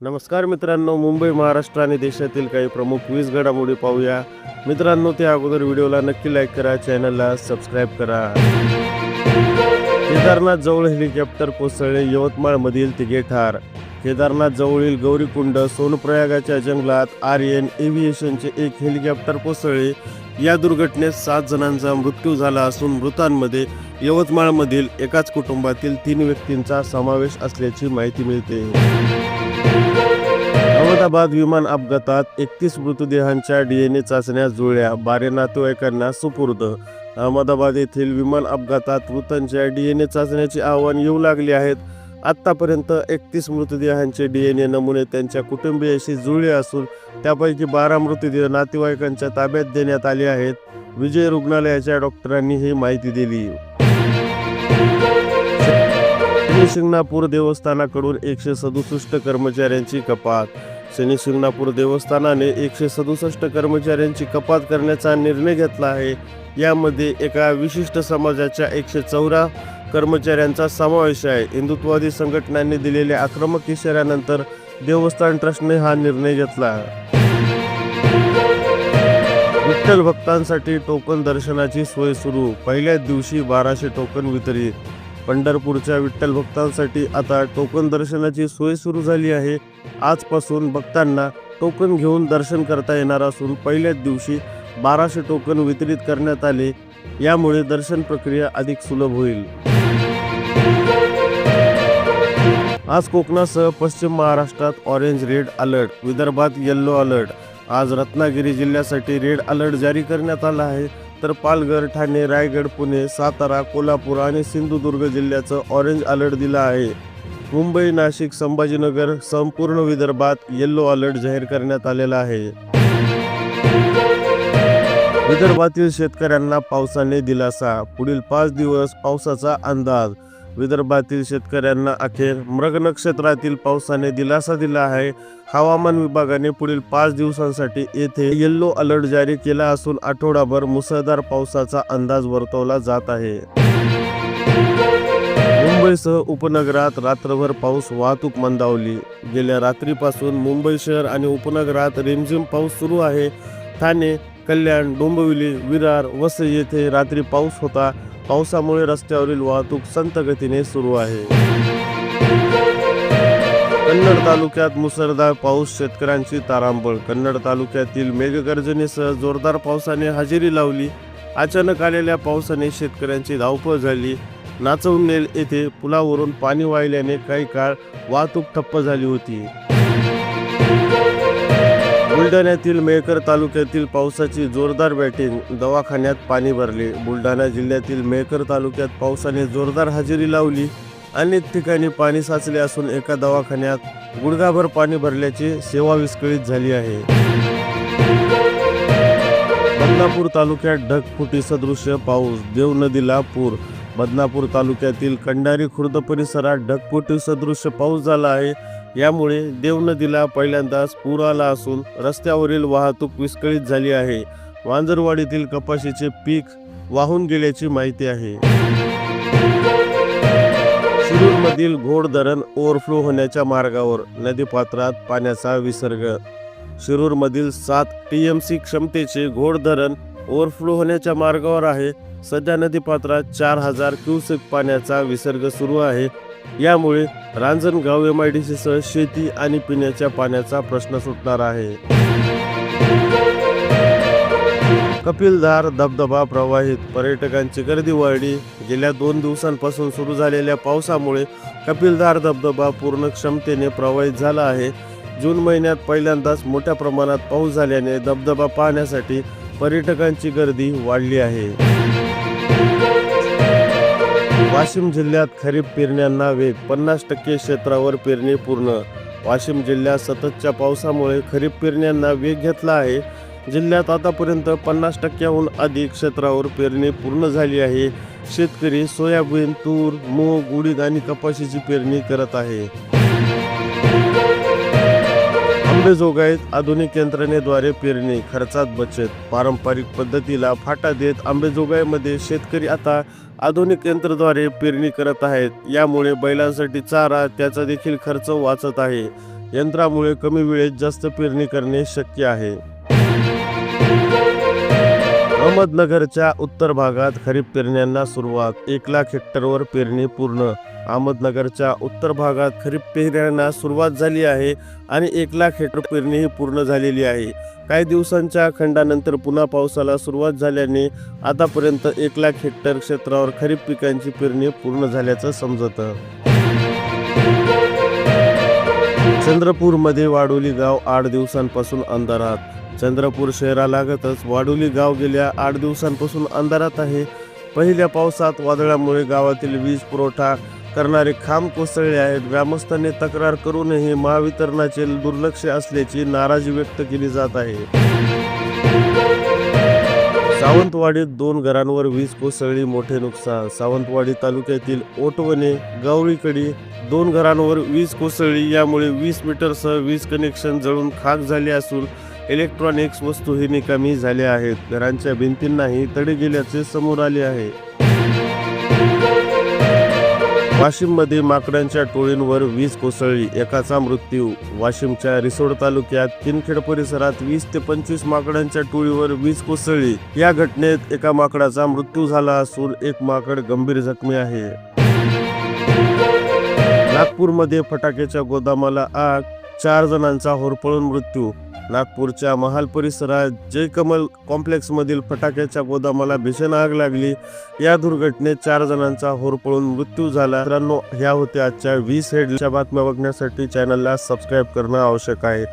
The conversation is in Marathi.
नमस्कार मित्रांनो मुंबई महाराष्ट्र आणि देशातील काही प्रमुख वीज घडामोडी पाहूया. मित्रांनो त्या अगोदर व्हिडिओला नक्की लाईक करा चॅनलला सबस्क्राईब करा. केदारनाथ जवळ हेलिकॉप्टर कोसळले यवतमाळमधील तिघे ठार. केदारनाथ जवळील गौरीकुंड सोनप्रयागाच्या जंगलात आर्यन एव्हिएशनचे एक हेलिकॉप्टर कोसळले. या दुर्घटनेत सात जणांचा मृत्यू झाला असून मृतांमध्ये यवतमाळमधील एकाच कुटुंबातील तीन व्यक्तींचा समावेश असल्याची माहिती मिळते. अहमदाबाद विमान अपघातात एकतीस मृतदेहांच्या डीएनए चाचण्या जुळल्या. बारे नातेवाईकांना सुपूर्द. अहमदाबाद येथील विमान अपघातात मृतांच्या डीएनए चाचण्याचे आव्हान येऊ लागले आहेत. आत्तापर्यंत एकतीस मृतदेहांचे डीएनए नमुने त्यांच्या कुटुंबियाशी जुळले असून त्यापैकी बारा मृतदेह नातेवाईकांच्या ताब्यात देण्यात आले आहेत. विजय रुग्णालयाच्या डॉक्टरांनी ही माहिती दिली. शिंगणापूर देवस्थानाकडून एकशे सदुसष्ट कर्मचाऱ्यांची कपात. शनी शिंगणापूर देवस्थानाने एकशे सदुसष्ट कर्मचाऱ्यांची कपात करण्याचा निर्णय घेतला आहे. यामध्ये एका विशिष्ट समाजाच्या एकशे चौदा कर्मचाऱ्यांचा समावेश आहे. हिंदुत्ववादी संघटनांनी दिलेल्या आक्रमक इशाऱ्यानंतर देवस्थान ट्रस्टने हा निर्णय घेतला. विठ्ठल भक्तांसाठी टोकन दर्शनाची सोय सुरू. पहिल्याच दिवशी बाराशे टोकन वितरित पंढरपूरच्या विठ्ठल भक्तांसाठी आता टोकन दर्शनाची सोय सुरू झाली आहे. आजपासून भक्तांना टोकन घेऊन दर्शन करता येणार असून पहिल्याच दिवशी बाराशे टोकन वितरित करण्यात आले. यामुळे दर्शन प्रक्रिया अधिक सुलभ होईल. आज कोकणासह पश्चिम महाराष्ट्रात ऑरेंज रेड अलर्ट विदर्भात येल्लो अलर्ट आज रत्नागिरी जिल्ह्यासाठी रेड अलर्ट जारी करण्यात आला आहे. तर पालघर ठाणे रायगड पुणे सातारा कोल्हापूर आणि सिंधुदुर्ग जिल्ह्याचं ऑरेंज अलर्ट दिला आहे. मुंबई नाशिक संभाजीनगर संपूर्ण विदर्भात येल्लो अलर्ट जाहीर करण्यात आलेला आहे. विदर्भातील शेतकऱ्यांना पावसाने दिलासा. पुढील पाच दिवस पावसाचा अंदाज विदर्भातील शेतकऱ्यांना अखेर मृग नक्षत्रातील पावसाने दिलासा दिला आहे. हवामान विभागाने पुढील पाच दिवसांसाठी येथे येल्लो अलर्ट जारी केला असून आठवडाभर मुसळधार पावसाचा अंदाज वर्तवला जात आहे. मुंबईसह उपनगरात रात्रभर पाऊस वाहतूक मंदावली. गेल्या रात्रीपासून मुंबई शहर आणि उपनगरात रिमझिम पाऊस सुरू आहे. ठाणे कल्याण डोंबिवली विरार वसई येथे रात्री पाऊस होता. पावसामुळे रस्त्यावरील वाहतूक संत गतीने सुरू आहे. कन्नड तालुक्यात मुसळधार पाऊस. शेतकऱ्यांची तारांबळ. कन्नड तालुक्यातील मेघगर्जनेसह जोरदार पावसाने हजेरी लावली. अचानक आलेल्या पावसाने शेतकऱ्यांची धावपळ झाली. नाचवणेल येथे पुलावरून पाणी वाहिल्याने काही काळ वाहतूक ठप्प झाली होती. बुलढाण्यातील मेहकर तालुक्यातील पावसाची जोरदार बॅटिंग. दवाखान्यात पाणी भरले. बुलढाणा जिल्ह्यातील मेहकर तालुक्यात पावसाने जोरदार हजेरी लावली अनेक ठिकाणी पाणी साचले असून एका दवाखान्यात गुडघाभर पाणी भरल्याची सेवा विस्कळीत झाली आहे. बदनापूर तालुक्यात ढगफुटी सदृश्य पाऊस. देव नदीला पूर. बदनापूर तालुक्यातील कंडारी खुर्द परिसरात ढगफुटी सदृश्य पाऊस झाला आहे. यामुळे देव नदीला पहिल्यांदाच पूर आला असून रस्त्यावरील वाहतूक विस्कळीत झाली आहे. वांजरवाडीतील कपाशीचे पीक वाहून गेल्याची माहिती आहे. शिरूरमधील घोड धरण ओव्हरफ्लो होण्याच्या मार्गावर नदीपात्रात पाण्याचा विसर्ग. शिरूरमधील सात टीएमसी क्षमतेचे घोड धरण ओव्हरफ्लो होण्याच्या मार्गावर आहे. सध्या नदीपात्रात चार हजार क्युसेक पाण्याचा विसर्ग सुरू आहे. यामुळे रांजणगाव एम आय डी सीसह शेती आणि पिण्याच्या पाण्याचा प्रश्न सुटणार आहे. कपिलधार धबधबा प्रवाहित पर्यटकांची गर्दी वाढली. गेल्या दोन दिवसांपासून सुरू झालेल्या पावसामुळे कपिलधार धबधबा पूर्ण क्षमतेने प्रवाहित झाला आहे. जून महिन्यात पहिल्यांदाच मोठ्या प्रमाणात पाऊस झाल्याने धबधबा पाहण्यासाठी पर्यटकांची गर्दी वाढली आहे. वाशिम जिल्ह्यात खरीप पेरण्यांना वेग पन्नास टक्के क्षेत्रावर पेरणी पूर्ण. वाशिम जिल्ह्यात सततच्या पावसामुळे खरीप पेरण्यांना वेग घेतला आहे. जिल्ह्यात आतापर्यंत पन्नास टक्क्याहून अधिक क्षेत्रावर पेरणी पूर्ण झाली आहे. शेतकरी सोयाबीन तूर मूग उडीद आणि कपाशीची पेरणी करत आहे. आंबेजोगाईत आधुनिक यंत्रणेद्वारे पेरणी खर्चात बचत पारंपरिक पद्धतीला फाटा देत आंबेजोगाईमध्ये शेतकरी आता आधुनिक यंत्रद्वारे पेरणी करत आहेत. यामुळे बैलांसाठी चारा त्याचा देखील खर्च वाचत आहे. यंत्रामुळे कमी वेळेत जास्त पेरणी करणे शक्य आहे. अहमदनगरच्या उत्तर भागात खरीप पेरण्यांना सुरुवात. एक लाख हेक्टरवर पेरणी पूर्ण. अहमदनगरच्या उत्तर भागात खरीप पेरण्यांना सुरुवात झाली आहे आणि एक लाख हेक्टर पेरणी ही पूर्ण झालेली आहे. काही दिवसांच्या खंडानंतर पुन्हा पावसाला सुरुवात झाल्याने आतापर्यंत एक लाख हेक्टर क्षेत्रावर खरीप पिकांची पेरणी पूर्ण झाल्याचं समजतं. चंद्रपूरमध्ये वाडोली गाव आठ दिवसांपासून अंधारात. चंद्रपूर शहरालागतच वाडोली गाव गेल्या आठ दिवसांपासून अंधारात आहे. पहिल्या पावसात वादळामुळे गावातील वीज पुरवठा करणारे खांब कोसळले आहेत. ग्रामस्थांनी तक्रार करूनही महावितरणाचे दुर्लक्ष असल्याची नाराजी व्यक्त केली जात आहे. सावंतवाडीत दोन घरांवर वीज कोसळली मोठे नुकसान. सावंतवाडी तालुक्यातील ओटवणे गवळीकडी दोन घरांवर वीज कोसळली. यामुळे वीस मीटरसह वीज कनेक्शन जळून खाक झाले असून इलेक्ट्रॉनिक्स वस्तूही निकामी झाल्या आहेत. घरांच्या भिंतींनाही तडे गेल्याचे समोर आले आहे. वाशिममध्ये माकडांच्या टोळींवर वीज कोसळली. एकाचा मृत्यू. वाशिमच्या रिसोड तालुक्यात किनखेड परिसरात वीस ते पंचवीस माकडांच्या टोळीवर वीज कोसळली. या घटनेत एका माकडाचा मृत्यू झाला असून एक माकड गंभीर जखमी आहे. नागपूरमध्ये फटाक्याच्या गोदामाला आग चार जणांचा होरपळून मृत्यू. नागपूरच्या महाल परिसरात जयकमल कॉम्प्लेक्समधील फटाक्याच्या गोदामाला भीषण आग लागली. या दुर्घटनेत चार जणांचा होरपळून मृत्यू झाला. मित्रांनो ह्या होत्या आजच्या वीस हेडच्या बातम्या बघण्यासाठी चॅनलला सबस्क्राईब करणं आवश्यक आहे.